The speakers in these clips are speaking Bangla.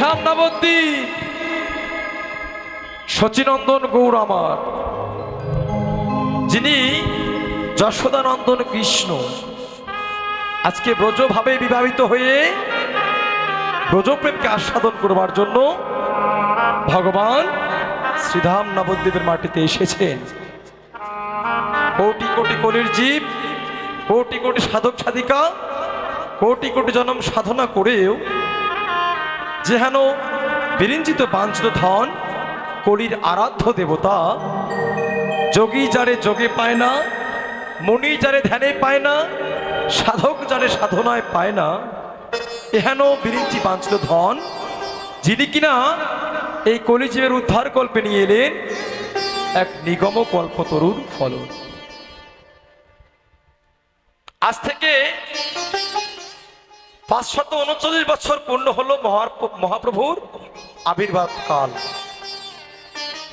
শ্রীধাম নবদ্বীপ শচীনন্দন গৌর আমার। যিনি যশোদানন্দন কৃষ্ণ। আজকে ব্রজভাবে বিবাহিত হয়ে ব্রজপ্রেমকে আস্বাদন করবার জন্য ভগবান শ্রীধাম নবদ্বীপের মাটিতে এসেছেন কোটি কোটি কলির জীব, কোটি কোটি সাধক সাধিকা, কোটি কোটি জনম সাধনা করেও যেহেন বিরিঞ্চিত বাঞ্ছিত ধন, কলির আরাধ্য দেবতা, যোগী যারে যোগে পায় না, মনি যারে ধ্যানে পায় না, সাধক যারে সাধনায় পায় না, এহেন বিরিঞ্চি বাঞ্ছিত ধন, যিনি কিনা এই কলিজীবের উদ্ধার কল্পে নিয়ে এলেন এক নিগম কল্পতরুর ফলন। আজ থেকে পাঁচশত উনচল্লিশ বছর পূর্ণ হলো মহাপ্রভুর আবির্ভাব কাল।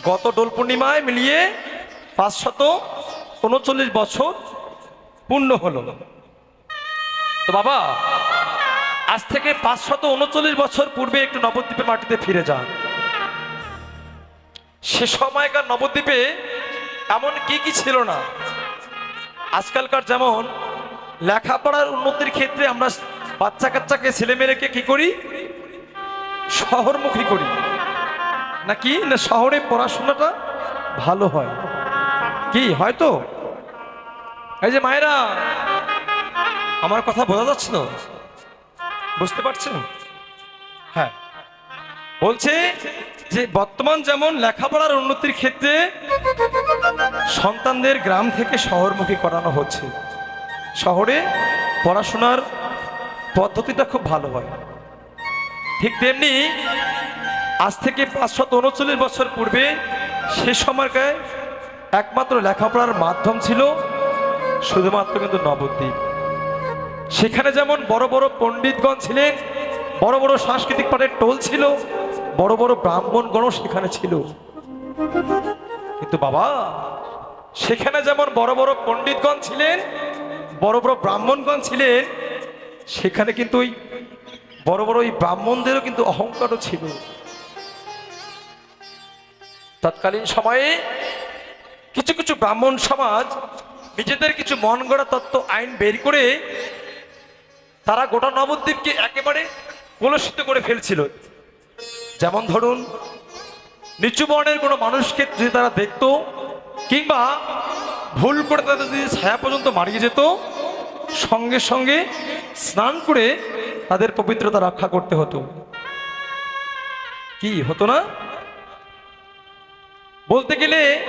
গত দোল পূর্ণিমায় মিলিয়ে পাঁচশত উনচল্লিশ বছর পূর্ণ হলো। তো বাবা, আজ থেকে পাঁচশত উনচল্লিশ বছর পূর্বে একটু নবদ্বীপের মাটিতে ফিরে যান। সে সময়কার নবদ্বীপে এমন কি কি ছিল না? আজকালকার যেমন লেখাপড়ার উন্নতির ক্ষেত্রে আমরা বাচ্চা কাচ্চাকে ছেলেমেয়েকে কি করি? শহরমুখী করি। নাকি? না শহরে পড়াশোনাটা ভালো হয়? কি হয়তো এই যে মায়েরা, আমার কথা বোঝা যাচ্ছে তো? বুঝতে পারছেন? হ্যাঁ। বলছে যে, বর্তমান যেমন লেখাপড়ার উন্নতির ক্ষেত্রে সন্তানদের গ্রাম থেকে শহরমুখী করানো হচ্ছে। শহরে পড়াশোনার পদ্ধতিটা খুব ভালো হয়। ঠিক তেমনি আজ থেকে পাঁচশত উনচল্লিশ বছর পূর্বে সে সময়কায় একমাত্র লেখাপড়ার মাধ্যম ছিল শুধুমাত্র কিন্তু নবদ্বীপ। সেখানে যেমন বড় বড় পণ্ডিতগণ ছিলেন, বড় বড় সাংস্কৃতিক পাঠের টোল ছিল, বড় বড় ব্রাহ্মণগণও সেখানে ছিল। কিন্তু বাবা, সেখানে যেমন বড় বড় পণ্ডিতগণ ছিলেন, বড় বড় ব্রাহ্মণগণ ছিলেন সেখানে কিন্তু ওই বড় বড় ওই ব্রাহ্মণদেরও কিন্তু অহংকারও ছিল। তৎকালীন সময়ে কিছু কিছু ব্রাহ্মণ সমাজ নিজেদের কিছু মন গড়া তত্ত্ব, আইন বের করে তারা গোটা নবদ্বীপকে একেবারে কলুষিত করে ফেলছিল। যেমন ধরুন, নিচু বর্ণের কোনো মানুষকে যদি তারা দেখতো কিংবা ভুল করে তাদের যদি ছায়া পর্যন্ত মারিয়ে যেত সঙ্গে সঙ্গে স্নান করে তাদের পবিত্রতা রক্ষা করতে হতো। কি হতো না? বলতে গেলে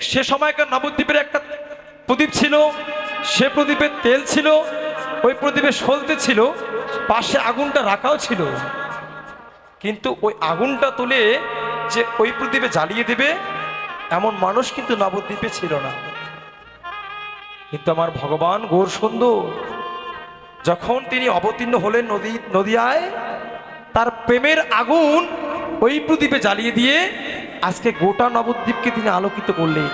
সে সময়কার নবদ্বীপের একটা প্রদীপ ছিল, সে প্রদীপের তেল ছিল, ওই প্রদীপে সলতে ছিল, পাশে আগুনটা রাখাও ছিল। কিন্তু ওই আগুনটা তুলে যে ওই প্রদীপে জ্বালিয়ে দেবে, এমন মানুষ কিন্তু নবদ্বীপে ছিল না। কিন্তু আমার ভগবান গৌর সুন্দর। যখন তিনি অবতীর্ণ হলেন নদী, নদিয়ায়, তার প্রেমের আগুন ওই প্রদীপে জ্বালিয়ে দিয়ে আজকে গোটা নবদ্বীপকে তিনি আলোকিত করলেন।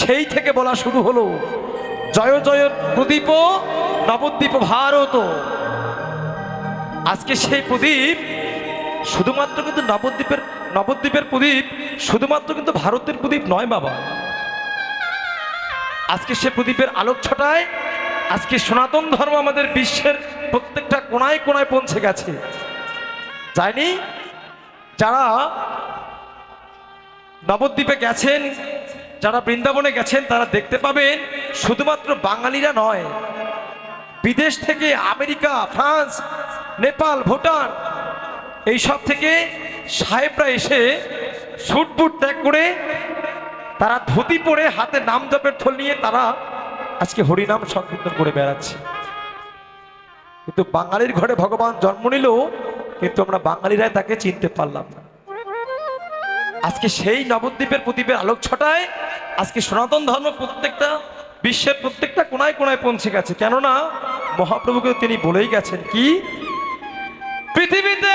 সেই থেকে বলা শুরু হলো, জয় জয় প্রদীপ, নবদ্বীপ ভারত। আজকে সেই প্রদীপ শুধুমাত্র কিন্তু নবদ্বীপের নবদ্বীপের প্রদীপ শুধুমাত্র কিন্তু ভারতের প্রদীপ নয় বাবা। আজকে সে প্রদীপের আলোক ছটায়, আজকে সনাতন ধর্ম আমাদের বিশ্বের প্রত্যেকটা কোনায় কোনায় পৌঁছে গেছে। যায়নি? যারা নবদ্বীপে গেছেন, যারা বৃন্দাবনে গেছেন, তারা দেখতে পাবেন শুধুমাত্র বাঙালিরা নয়। বিদেশ থেকে আমেরিকা, ফ্রান্স, নেপাল, ভুটান, এইসব থেকে সাহেবরা এসে সুট বুট ত্যাগ করে তারা ধুতি পরে হাতে নাম জপের থল নিয়ে তারা আজকে হরিনাম সংকীর্তন করে বেড়াচ্ছে। কিন্তু বাঙালির ঘরে ভগবান জন্ম নিল কিন্তু আমরা বাঙালিরাই তাকে চিনতে পারলাম না। আজকে সেই নবদ্বীপের প্রদীপের আলোক ছটায় আজকে সনাতন ধর্ম প্রত্যেকটা, বিশ্বের প্রত্যেকটা কোনায় কোনায় পৌঁছে গেছে। কেননা মহাপ্রভুকে তিনি বলেই গেছেন কি? পৃথিবীতে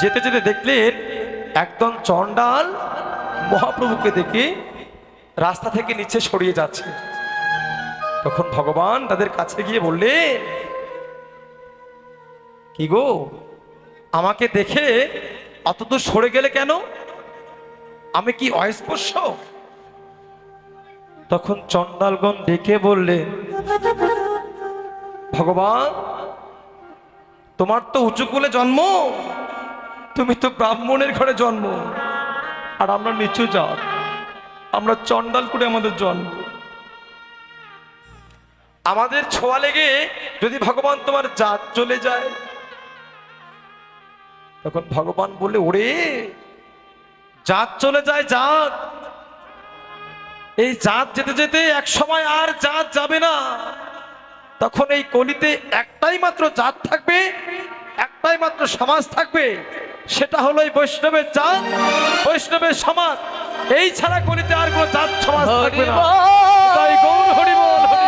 যেতে যেতে দেখলেন একদম চণ্ডাল মহাপ্রভুকে দেখে রাস্তা থেকে নিচে সরিয়ে যাচ্ছে। তখন ভগবান তাদের কাছে গিয়ে বললেন কি গো, আমাকে দেখে অতদূর সরে গেলে কেন? আমি কি অস্পর্শ? তখন চণ্ডালগণ ডেকে বললেন ভগবান, তোমার তো উঁচু কুলে জন্ম। তুমি তো ব্রাহ্মণের ঘরে জন্ম। আর আমরা নিচু জাত। আমরা চণ্ডাল করে আমাদের জন্ম। আমাদের ছোঁয়া লেগে যদি ভগবান তোমার জাত চলে যায়, তখন ভগবান বলে, ওরে, জাত চলে যায়, জাত। এই জাত যেতে যেতে এক সময় আর জাত যাবে না। তখন এই কলিতে একটাই মাত্র জাত থাকবে, একটাই মাত্র সমাজ থাকবে। সেটা হলো এই বৈষ্ণবের চাঁদ বৈষ্ণবের সমাজ। এই ছাড়া কলিতে আর কোনো জাত সমাজ থাকবে না। তাই গৌর হরি বল বল।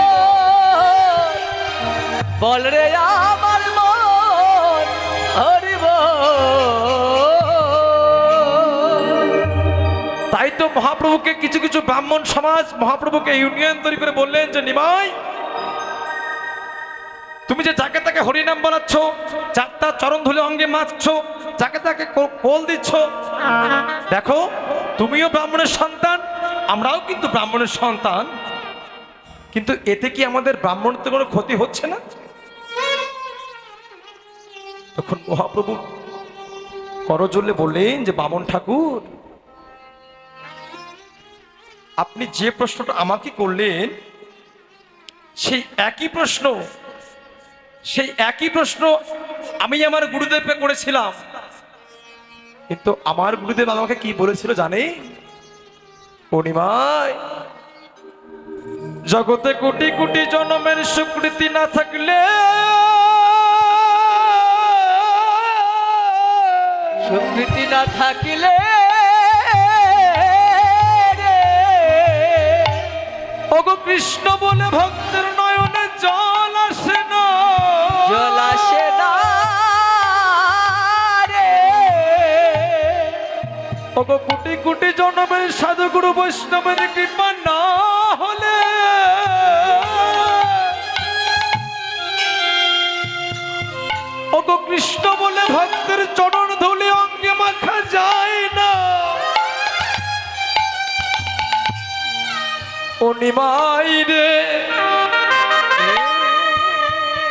বল রে আমার মন হরি তাই তো মহাপ্রভুকে কিছু কিছু ব্রাহ্মণ সমাজ মহাপ্রভুকে ইউনিয়ন তৈরি করে বললেন যে নিমাই তুমি যে যাকে তাকে হরিনাম বলাচ্ছ চারটা চরণ ধুলে অঙ্গে মাছছ যাকে তাকে কোল দিচ্ছ। দেখো, তুমিও ব্রাহ্মণের সন্তান, আমরাও কিন্তু ব্রাহ্মণের সন্তান। কিন্তু এতে কি আমাদের ব্রাহ্মণত্ব কোনো ক্ষতি হচ্ছে না? তখন মহাপ্রভু করজলে বললেন যে, বামন ঠাকুর, আপনি যে প্রশ্নটা আমাকে করলেন, সেই একই প্রশ্ন, সেই একই প্রশ্ন আমি আমার গুরুদেবকে করেছিলাম। কিন্তু আমার গুরুদেব আমাকে কি বলেছিল জানে পূর্ণিমায় জগতে কোটি কোটি জন্মের স্বীকৃতি না থাকলে স্বীকৃতি না থাকিলে ওগো কৃষ্ণ বলে ভক্তের নয়নে জল আসে না। জল আসে ওগো কোটি কোটি জন্মের সাধুগুরু বৈষ্ণবের কৃপা না হলে। কৃষ্ণ বলে ভক্তের চরণ ধুলি অঙ্গে মাখা যায় না। অনিমাই রে।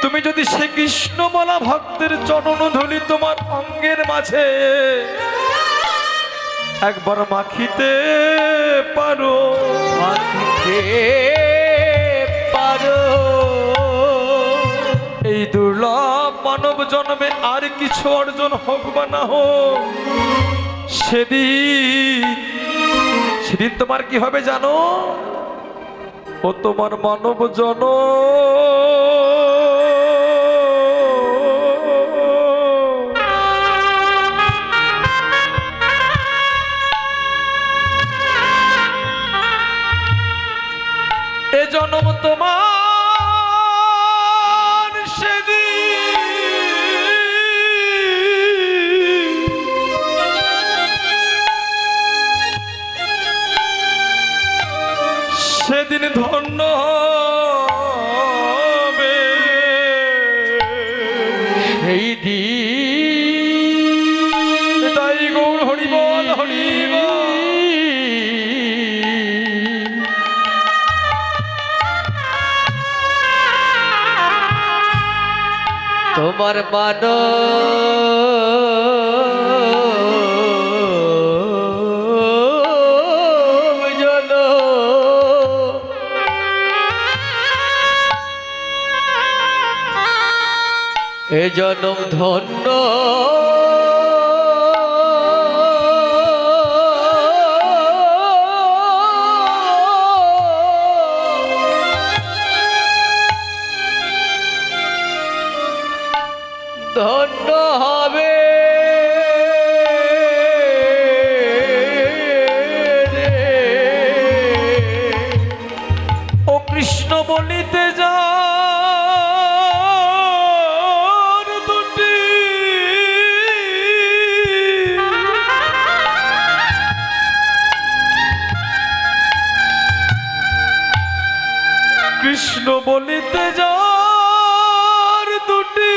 তুমি যদি সে কৃষ্ণ বলা ভক্তের চরণ ধুলি তোমার অঙ্গের মাঝে একবার মাখিতে পারো মাখিতে পারো। এই দুর্লভ মানব জন্মে আর কিছু অর্জন হোক বা না হোক, সেদিন সেদিন তোমার কি হবে জানো? ও তোমার মানব জন সেই দি। তাই গৌর হরিবল হরিব। তোমার মান এ জনম ধন্য কৃষ্ণ বলিতে যার দুটি।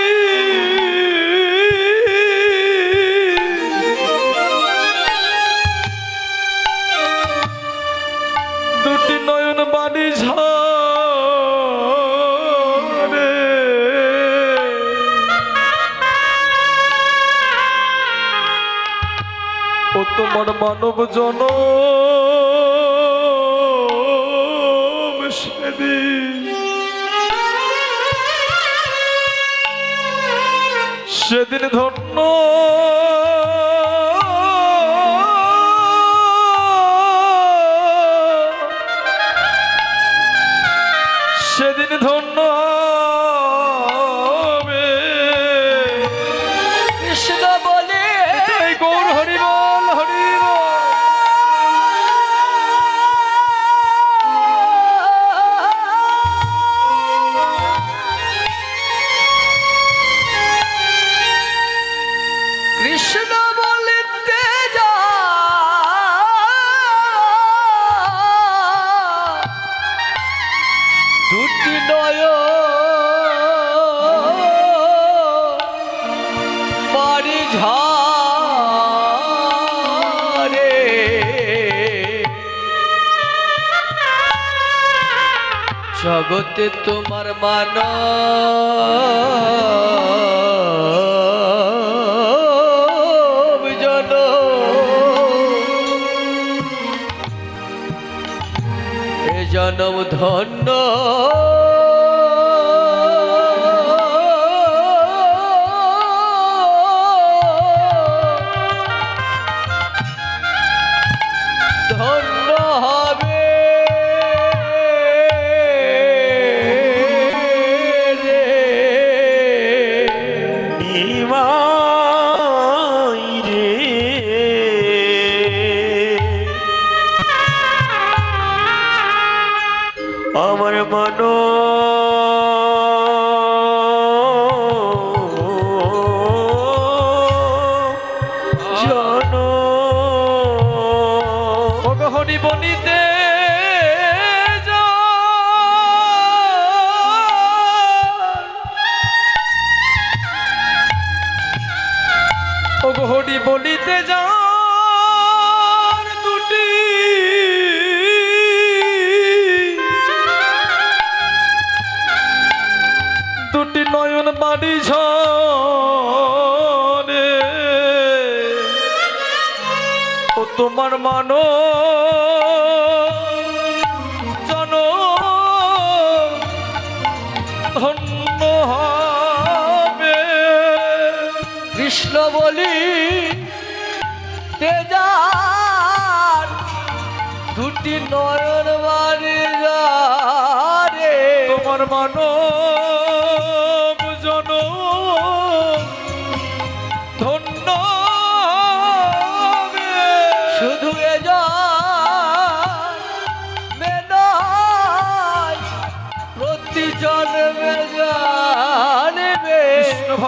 দুটি নয়ন বাণী ঝরে ও তোমার মানব জনম সেদিন ধন্য ঝরে। জগতে তোমার মান জনম ধন্য দুটি নয়ন বাড়ি ঝরে। ও তোমার মানো জন ধন্য হবে। কৃষ্ণ বলি, তেজার দুটি নয়ন বাড়ি রে তোমার মানো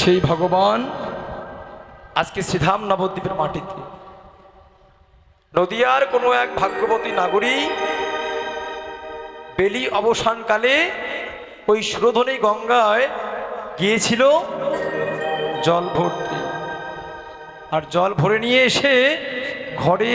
সেই ভগবান আজকে শ্রীধাম নবদ্বীপের মাটিতে। নদিয়ার কোনো এক ভাগ্যবতী নাগরী বেলি অবসানকালে ওই সুরধনী গঙ্গায় গিয়েছিল জল ভরতে। আর জল ভরে নিয়ে এসে ঘরে